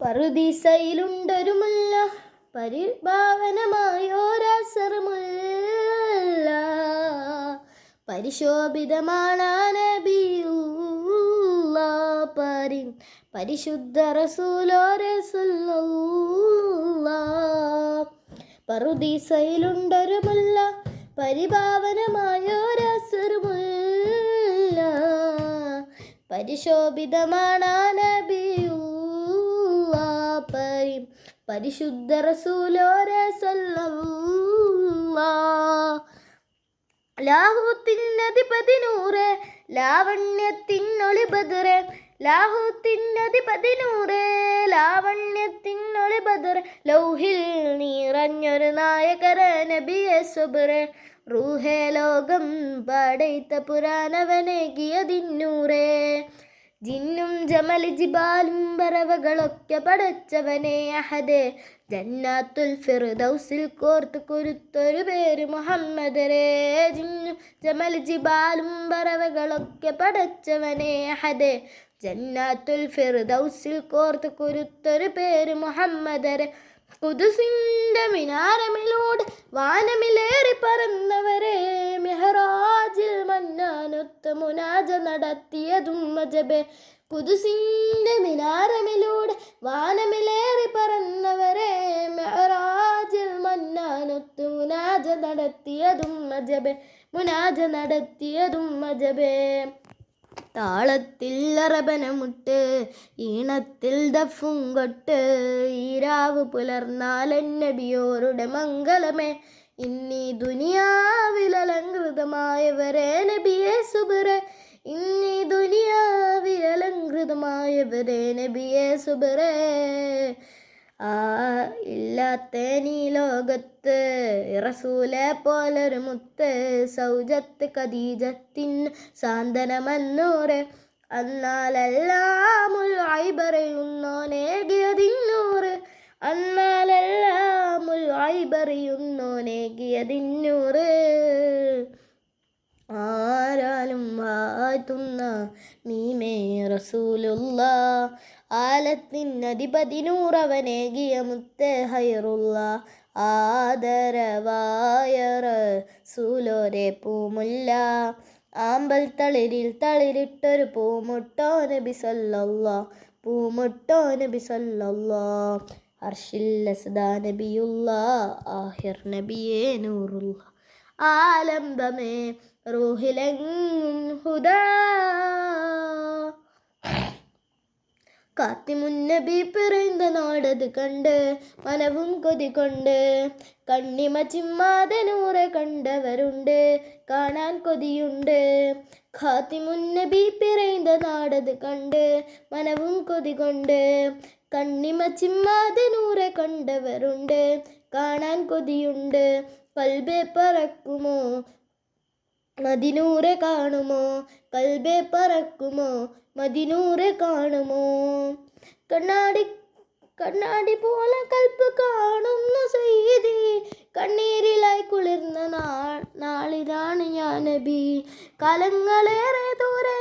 പറുദീസയിലുണ്ടൊരു മുല്ല പരിഭാവനമായോരാസറുമുല്ല പരിശോഭിതമാണ് പരിശുദ്ധ റസൂലോരസുല്ല പറുദീസയിലുണ്ടൊരു മുല്ല പരിഭാവനമായോരാസറുമുല്ല പരിശോഭിതമാണ് പരി പരിശുദ്ധ ലാഹൂത്തിനധിപതി നൂറ് ലാവണ്യത്തിനൊളി ബദറെ ലാഹൂത്തിനധിപതി നൂറ് ലാവണ്യത്തിനൊളി ബദർ ലൗഹിൽ നിറഞ്ഞൊരു നായകര നബിയെ സുബറെ. റൂഹേ ലോകം പടൈത്ത പുരാണവനേകിയതിന്നൂറേ. ജിന്നും ജമല ജിബാലും പറവകളൊക്കെ പടച്ചവനെ അഹദേ. ജന്നാത്തുൽ ഫിർദൗസിൽ കോർത്ത് കുരുത്തൊരു പേര് മുഹമ്മദരെ ജിന്നും ജമൽ ജിബാലും പറവകളൊക്കെ പടച്ചവനെ അഹദേ. ജന്നാത്തുൽ ഫിർദൗസിൽ കോർത്ത് കുരുത്തൊരു പേര് മുഹമ്മദരെ കുതുസിന്റെ മിനാരമിലൂടെ വാനമിലേറി പറന്നവരെ. മെഹറാജിൽ മന്നാനൊത്ത മുനാജ നടത്തിയതും മജബെ. കുതുസിന്റെ മിനാരമിലൂടെ വാനമിലേറി പറന്നവരെ മെഹറാജിൽ മന്നാനൊത്ത് മുനാജ നടത്തിയതും മജബെ. മുനാജ നടത്തിയതും മജബേ. താളത്തിൽ അറബനമുട്ട് ഈണത്തിൽ ദഫും കൊട്ട് ഈരാവ് പുലർന്നാൽ നബിയോരുടെ മംഗളമേ ഇന്നീ ദുനിയാവിലലങ്കൃതമായവരെ നബിയെ സുബറെ ഇന്നീ ദുനിയാവിലലങ്കൃതമായവരെ നബിയെ സുബറെ. ആ ഇല്ലാത്ത നീ ലോകത്ത് റസൂലെ പോലൊരു മുത്ത് സൗജത്ത് കദീജത്തിൻ സാന്ത്വനമന്നൂറ്. അന്നാലെല്ലാമുൽ ഐബറിയുന്നോനേകിയതിന്നൂറ് അന്നാലെല്ലാമുൽ ഐബറിയുന്നോനേകിയതിന്നൂറ് വാഴ്ത്തുന്ന മീമേ റസൂലുള്ള. ആലത്തിനധിപതി നൂറവനേകിയ മുത്തേ ഹൈറുള്ള. ആദരവായ റസൂലോരെ പൂമുല്ല. ആമ്പൽ തളിരിൽ തളിരിട്ടൊരു പൂമുട്ടോ നബി സല്ലല്ലാ. പൂമുട്ടോ നബി സല്ലല്ലാ. അർഷിൽ സദാ നബിയുള്ള. ആഹിർ നബിയേ നൂറുള്ള. ആലംബമേ റൂഹിലെങ്ങും കാത്തിമുന്നബി പിറந்த നാടത് കണ്ട് മനവും കൊതി കൊണ്ട് കണ്ണിമ ചിമ്മാതെ കണ്ടവരുണ്ട് കാണാൻ കൊതിയുണ്ട്. കാത്തിമുന്നബി പിറந்த നാടത് കണ്ട് മനവും കൊതി കൊണ്ട് കണ്ണിമ ചിമ്മാതെ കണ്ടവരുണ്ട് കാണാൻ കൊതിയുണ്ട്. കൽബെ പറക്കുമോ മതിനൂറെ കാണുമോ? കൽബെ പറക്കുമോ മതിനൂറെ കാണുമോ? കണ്ണാടി കണ്ണാടി പോലെ കൽപ്പ് കാണുന്നു സെയ്തി കണ്ണീരിലായി കുളിർന്ന നാൾ നാളിതാണ് ഞാൻ നബി കാലങ്ങളേറെ ദൂരെയാണ്